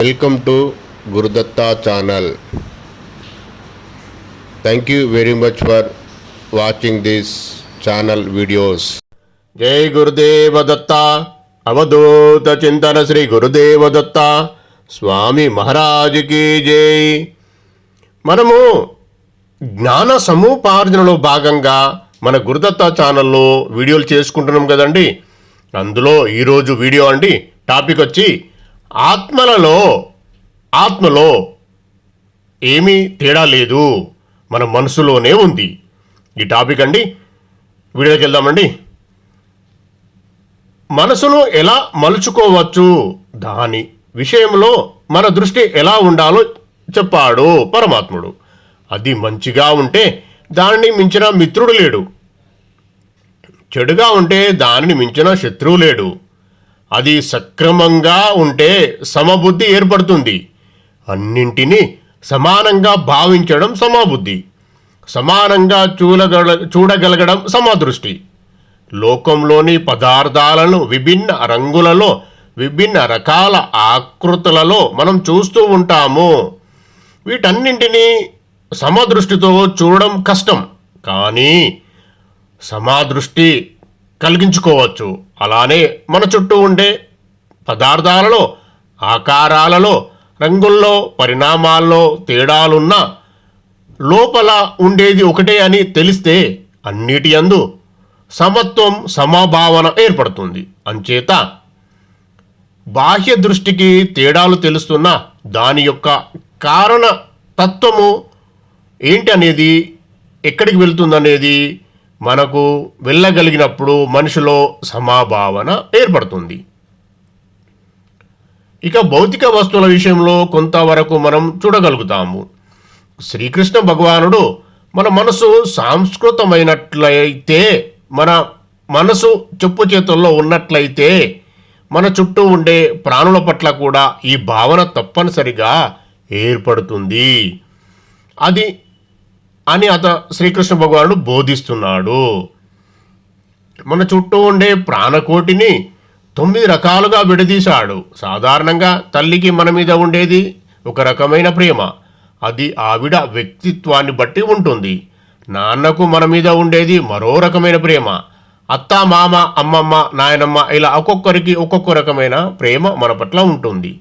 Welcome to Gurudatta channel. Thank you very much for watching this channel videos Jai Gurudeva Datta అవధూత చింతన శ్రీ గురుదేవ దత్త స్వామి మహారాజుకి జై. మనము జ్ఞాన సముపార్జనలో భాగంగా మన గురుదత్త ఛానల్లో వీడియోలు చేసుకుంటున్నాం కదండి. అందులో ఈరోజు వీడియో అండి. టాపిక్ వచ్చి ఆత్మలలో ఆత్మలో ఏమీ తేడా లేదు. మన మనసులోనే ఉంది. ఈ టాపిక్ అండి. వీడియోకి వెళ్దామండి. మనసును ఎలా మలుచుకోవచ్చు? దాని విషయంలో మన దృష్టి ఎలా ఉండాలో చెప్పాడు పరమాత్ముడు. అది మంచిగా ఉంటే దానిని మించిన మిత్రుడు లేడు. చెడుగా ఉంటే దానిని మించిన శత్రువు లేడు. అది సక్రమంగా ఉంటే సమబుద్ధి ఏర్పడుతుంది. అన్నింటినీ సమానంగా భావించడం సమబుద్ధి. సమానంగా చూడగల చూడగలగడం సమదృష్టి. లోకంలోని పదార్థాలను విభిన్న రంగులలో విభిన్న రకాల ఆకృతులలో మనం చూస్తూ ఉంటాము. వీటన్నింటినీ సమదృష్టితో చూడడం కష్టం. కానీ సమాదృష్టి కలిగించుకోవచ్చు. అలానే మన చుట్టూ ఉండే పదార్థాలలో ఆకారాలలో రంగుల్లో పరిణామాల్లో తేడాలున్నా లోపల ఉండేది ఒకటే అని తెలిస్తే అన్నిటి యందు సమత్వం సమభావన ఏర్పడుతుంది. అంచేత బాహ్య దృష్టికి తేడాలు తెలుస్తున్న దాని యొక్క కారణ తత్వము ఏంటి అనేది ఎక్కడికి వెళ్తుందనేది మనకు వెళ్ళగలిగినప్పుడు మనిషిలో సమాభావన ఏర్పడుతుంది. ఇక భౌతిక వస్తువుల విషయంలో కొంతవరకు మనం చూడగలుగుతాము. శ్రీకృష్ణ భగవానుడు మన మనసు సాంస్కృతమైనట్లయితే మన మనసు చెప్పు చేతుల్లో ఉన్నట్లయితే మన చుట్టూ ఉండే ప్రాణుల పట్ల కూడా ఈ భావన తప్పనిసరిగా ఏర్పడుతుంది. అది అని అత శ్రీకృష్ణ భగవానుడు బోధిస్తున్నాడు. మన చుట్టూ ఉండే ప్రాణకోటిని తొమ్మిది రకాలుగా విడదీశాడు. సాధారణంగా తల్లికి మన మీద ఉండేది ఒక రకమైన ప్రేమ. అది ఆవిడ వ్యక్తిత్వాన్ని బట్టి ఉంటుంది. నాన్నకు మన మీద ఉండేది మరో రకమైన ప్రేమ. అత్త మామ అమ్మమ్మ నాయనమ్మ ఇలా ఒక్కొక్కరికి ఒక్కొక్క రకమైన ప్రేమ మన పట్ల ఉంటుంది.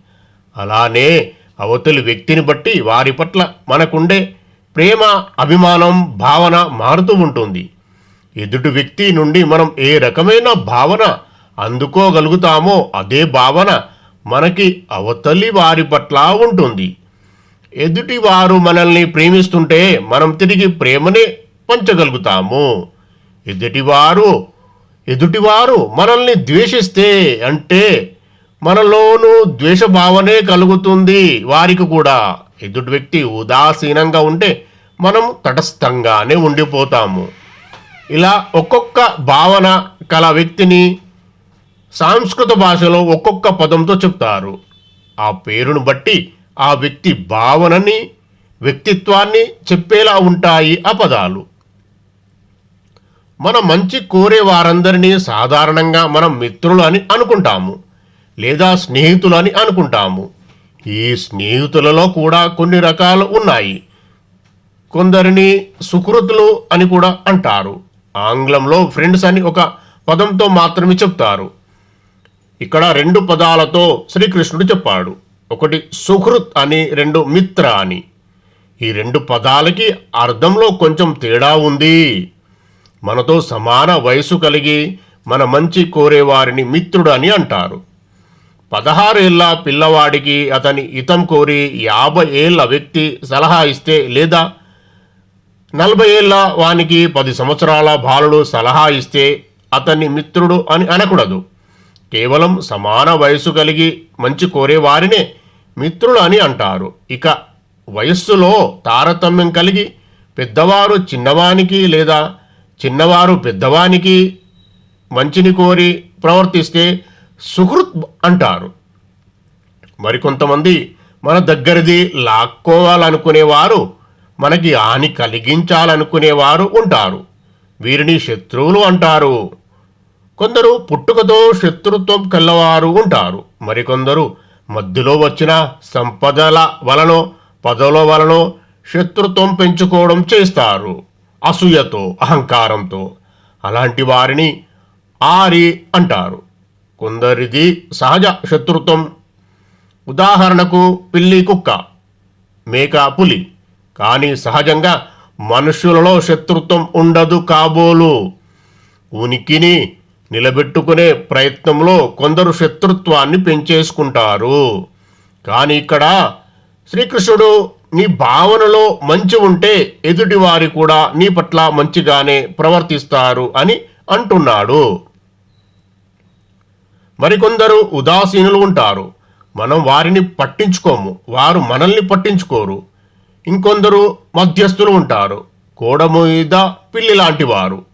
అలానే అవతలి వ్యక్తిని బట్టి వారి పట్ల మనకుండే ప్రేమ అభిమానం భావన మారుతూ ఉంటుంది. ఎదుటి వ్యక్తి నుండి మనం ఏ రకమైన భావన అందుకోగలుగుతామో అదే భావన మనకి అవతలి వారి పట్ల ఉంటుంది. ఎదుటి వారు మనల్ని ప్రేమిస్తుంటే మనం తిరిగి ప్రేమనే పంచగలుగుతాము. ఎదుటివారు ఎదుటివారు మనల్ని ద్వేషిస్తే అంటే మనలోనూ ద్వేషభావనే కలుగుతుంది వారికి కూడా. ఎదుటి వ్యక్తి ఉదాసీనంగా ఉంటే మనం తటస్థంగానే ఉండిపోతాము. ఇలా ఒక్కొక్క భావన కల వ్యక్తిని సాంస్కృత భాషలో ఒక్కొక్క పదంతో చెప్తారు. ఆ పేరును బట్టి ఆ వ్యక్తి భావనని వ్యక్తిత్వాన్ని చెప్పేలా ఉంటాయి ఆ పదాలు. మన మంచి కోరే వారందరినీ సాధారణంగా మనం మిత్రులు అని అనుకుంటాము. లేదా స్నేహితులు అని అనుకుంటాము. ఈ స్నేహితులలో కూడా కొన్ని రకాలు ఉన్నాయి. కొందరిని సుకృతులు అని కూడా అంటారు. ఆంగ్లంలో ఫ్రెండ్స్ అని ఒక పదంతో మాత్రమే చెప్తారు. ఇక్కడ రెండు పదాలతో శ్రీకృష్ణుడు చెప్పాడు. ఒకటి సుహృత్ అని రెండు మిత్ర అని. ఈ రెండు పదాలకి అర్థంలో కొంచెం తేడా ఉంది. మనతో సమాన వయసు కలిగి మన మంచి కోరేవారిని మిత్రుడు అని అంటారు. పదహారేళ్ళ పిల్లవాడికి అతని హితం కోరి యాభై ఏళ్ళ వ్యక్తి సలహా ఇస్తే లేదా? నలభై ఏళ్ళ వానికి పది సంవత్సరాల బాలుడు సలహా ఇస్తే అతన్ని మిత్రుడు అని అనకూడదు. కేవలం సమాన వయస్సు కలిగి మంచి కోరేవారినే మిత్రుడు అని అంటారు. ఇక వయస్సులో తారతమ్యం కలిగి పెద్దవారు చిన్నవానికి లేదా చిన్నవారు పెద్దవానికి మంచిని కోరి ప్రవర్తిస్తే సుహృత్ అంటారు. మరికొంతమంది మన దగ్గరది లాక్కోవాలనుకునేవారు మనకి హాని కలిగించాలనుకునేవారు ఉంటారు. వీరిని శత్రువులు అంటారు. కొందరు పుట్టుకతో శత్రుత్వం కలవారు ఉంటారు. మరికొందరు మధ్యలో వచ్చిన సంపదల వలనో పదవుల వలనో శత్రుత్వం పెంచుకోవడం చేస్తారు. అసూయతో అహంకారంతో. అలాంటి వారిని ఆరి అంటారు. కొందరిది సహజ శత్రుత్వం. ఉదాహరణకు పిల్లి కుక్క మేక పులి. కానీ సహజంగా మనుషులలో శత్రుత్వం ఉండదు కాబోలు. ఉనికిని నిలబెట్టుకునే ప్రయత్నంలో కొందరు శత్రుత్వాన్ని పెంచేసుకుంటారు. కానీ ఇక్కడ శ్రీకృష్ణుడు నీ భావనలో మంచి ఉంటే ఎదుటివారి కూడా నీ పట్ల మంచిగానే ప్రవర్తిస్తారు అని అంటున్నాడు. మరికొందరు ఉదాసీనులు ఉంటారు. మనం వారిని పట్టించుకోము. వారు మనల్ని పట్టించుకోరు. ఇంకొందరు మధ్యస్థులు ఉంటారు. కోడ మీద పిల్లి లాంటి వారు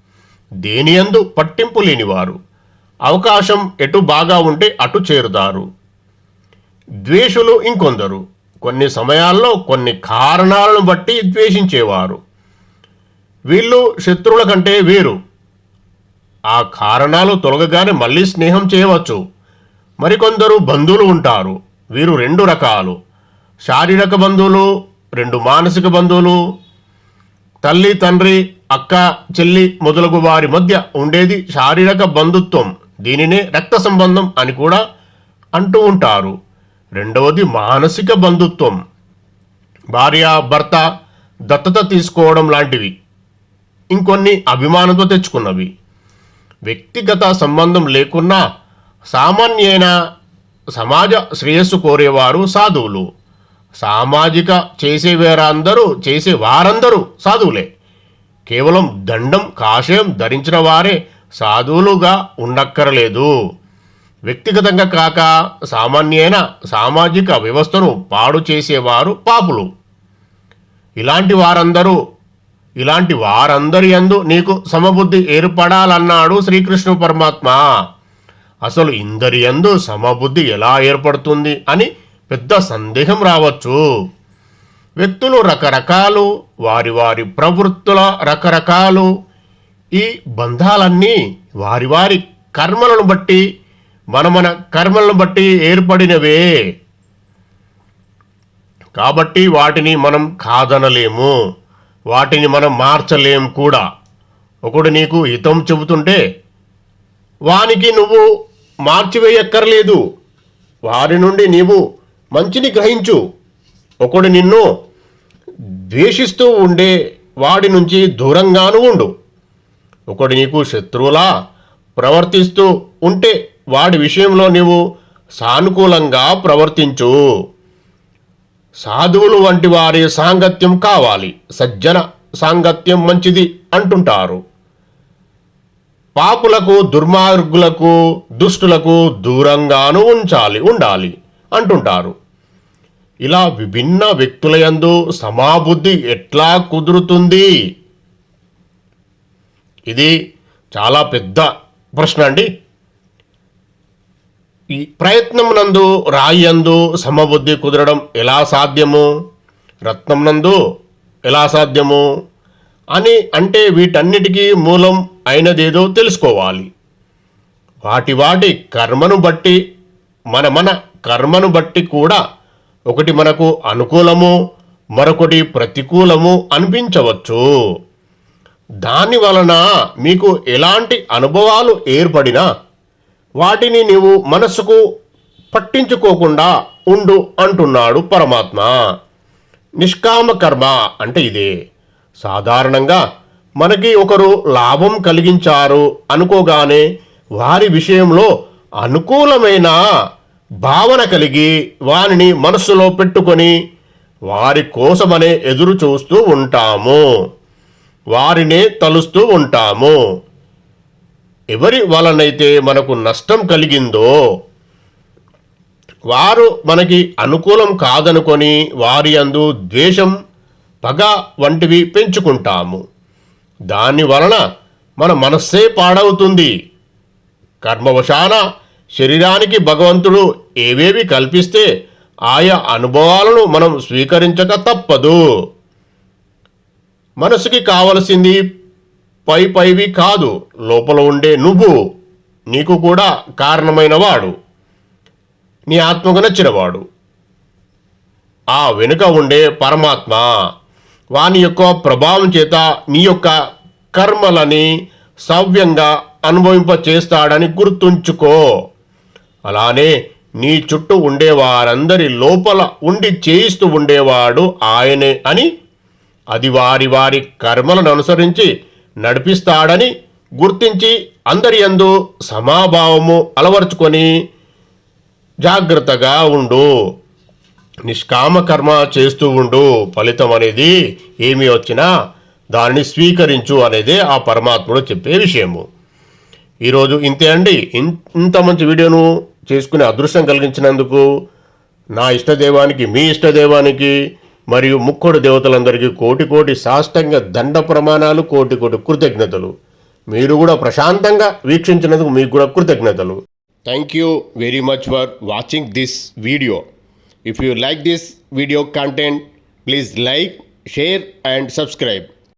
దేనియందు పట్టింపు లేనివారు. అవకాశం ఎటు బాగా ఉంటే అటు చేరుతారు ద్వేషులు ఇంకొందరు. కొన్ని సమయాల్లో కొన్ని కారణాలను బట్టి ద్వేషించేవారు. వీళ్ళు శత్రువుల కంటే వేరు. ఆ కారణాలు తొలగగానే మళ్ళీ స్నేహం చేయవచ్చు. మరికొందరు బంధువులు ఉంటారు. వీరు రెండు రకాలు. శారీరక బంధువులు రెండు మానసిక బంధువులు. తల్లి తండ్రి అక్క చెల్లి మొదలగు వారి మధ్య ఉండేది శారీరక బంధుత్వం. దీనినే రక్త సంబంధం అని కూడా అంటూ ఉంటారు. రెండవది మానసిక బంధుత్వం. భార్య భర్త దత్తత తీసుకోవడం లాంటివి. ఇంకొన్ని అభిమానంతో తెచ్చుకున్నవి. వ్యక్తిగత సంబంధం లేకున్నా సామాన్యైన సమాజ శ్రేయస్సు కోరేవారు సాధువులు. సామాజిక చేసేవారందరూ చేసే వారందరూ సాధువులే. కేవలం దండం కాషాయం ధరించిన వారే సాధువులుగా ఉండక్కరలేదు. వ్యక్తిగతంగా కాక సామాన్యైన సామాజిక వ్యవస్థను పాడు చేసేవారు పాపులు. ఇలాంటి వారందరూ ఇలాంటి వారందరి యందు నీకు సమబుద్ధి ఏర్పడాలన్నాడు శ్రీకృష్ణ పరమాత్మ. అసలు ఇందరి యందు సమబుద్ధి ఎలా ఏర్పడుతుంది అని పెద్ద సందేహం రావచ్చు. వ్యక్తులు రకరకాలు వారి వారి ప్రవృత్తుల రకరకాలు ఈ బంధాలన్నీ వారి వారి కర్మలను బట్టి మన మన కర్మలను బట్టి ఏర్పడినవే. కాబట్టి వాటిని మనం కాదనలేము. వాటిని మనం మార్చలేం కూడా. ఒకడు నీకు హితం చెబుతుంటే వానికి నువ్వు మార్చివేయక్కర్లేదు. వారి నుండి నీవు మంచిని గ్రహించు. ఒకడు నిన్ను ద్వేషిస్తూ ఉండే వాడి నుంచి దూరంగాను ఉండు. ఒకడు నీకు శత్రువులా ప్రవర్తిస్తూ ఉంటే వాడి విషయంలో నీవు సానుకూలంగా ప్రవర్తించు. సాధువులు వంటి వారి సాంగత్యం కావాలి. సజ్జన సాంగత్యం మంచిది అంటుంటారు. పాపులకు దుర్మార్గులకు దుష్టులకు దూరంగాను ఉంచాలి ఉండాలి అంటుంటారు. ఇలా విభిన్న వ్యక్తులయందు సమాబుద్ధి ఎట్లా కుదురుతుంది? ఇది చాలా పెద్ద ప్రశ్న అండి. ఈ ప్రయత్నం నందు రాయందు సమబుద్ధి కుదరడం ఎలా సాధ్యము? రత్నం నందు ఎలా సాధ్యము? అని అంటే వీటన్నిటికీ మూలం అయినదేదో తెలుసుకోవాలి. వాటి వాటి కర్మను బట్టి మన మన కర్మను బట్టి కూడా ఒకటి మనకు అనుకూలము మరొకటి ప్రతికూలము అనిపించవచ్చు. దాని వలన మీకు ఎలాంటి అనుభవాలు ఏర్పడినా వాటిని నీవు మనసుకు పట్టించుకోకుండా ఉండు అంటున్నాడు పరమాత్మ. నిష్కామ కర్మ అంటే ఇదే. సాధారణంగా మనకి ఒకరు లాభం కలిగించారు అనుకోగానే వారి విషయంలో అనుకూలమైన భావన కలిగి వారిని మనస్సులో పెట్టుకొని వారి కోసమనే ఎదురు చూస్తూ ఉంటాము. వారినే తలుస్తూ ఉంటాము. ఎవరి వలనైతే మనకు నష్టం కలిగిందో వారు మనకి అనుకూలం కాదనుకొని వారి అందు ద్వేషం పగ వంటివి పెంచుకుంటాము. దాని వలన మన మనస్సే పాడవుతుంది. కర్మవశాన శరీరానికి భగవంతుడు ఏవేవి కల్పిస్తే ఆయా అనుభవాలను మనం స్వీకరించక తప్పదు. మనసుకి కావలసింది పై పైవి కాదు లోపల ఉండే నువ్వు నీకు కూడా కారణమైనవాడు. నీ ఆత్మకు నచ్చినవాడు. ఆ వెనుక ఉండే పరమాత్మ వాని యొక్క ప్రభావం చేత నీ యొక్క కర్మలని సవ్యంగా అనుభవింప చేస్తాడని గుర్తుంచుకో. అలానే నీ చుట్టూ ఉండే వారందరి లోపల ఉండి చేయిస్తూ ఉండేవాడు ఆయనే అని అది వారి వారి కర్మలను అనుసరించి నడిపిస్తాడని గుర్తించి అందరి యందు సమాభావము అలవర్చుకొని జాగ్రత్తగా ఉండు. నిష్కామ కర్మ చేస్తూ ఉండు. ఫలితం అనేది ఏమి వచ్చినా దానిని స్వీకరించు అనేదే ఆ పరమాత్ముడు చెప్పే విషయము. ఈరోజు ఇంతే అండి. ఇంత మంచి వీడియోను చేసుకునే అదృష్టం కలిగించినందుకు నా ఇష్టదేవానికి మీ ఇష్టదేవానికి మరియు ముక్కోడు దేవతలందరికీ కోటి కోటి సాష్టంగ దండ ప్రమాణాలు కోటి కోటి కృతజ్ఞతలు. మీరు కూడా ప్రశాంతంగా వీక్షించినందుకు మీకు కూడా కృతజ్ఞతలు. Thank you very much for watching this video if you like this video content please like share and subscribe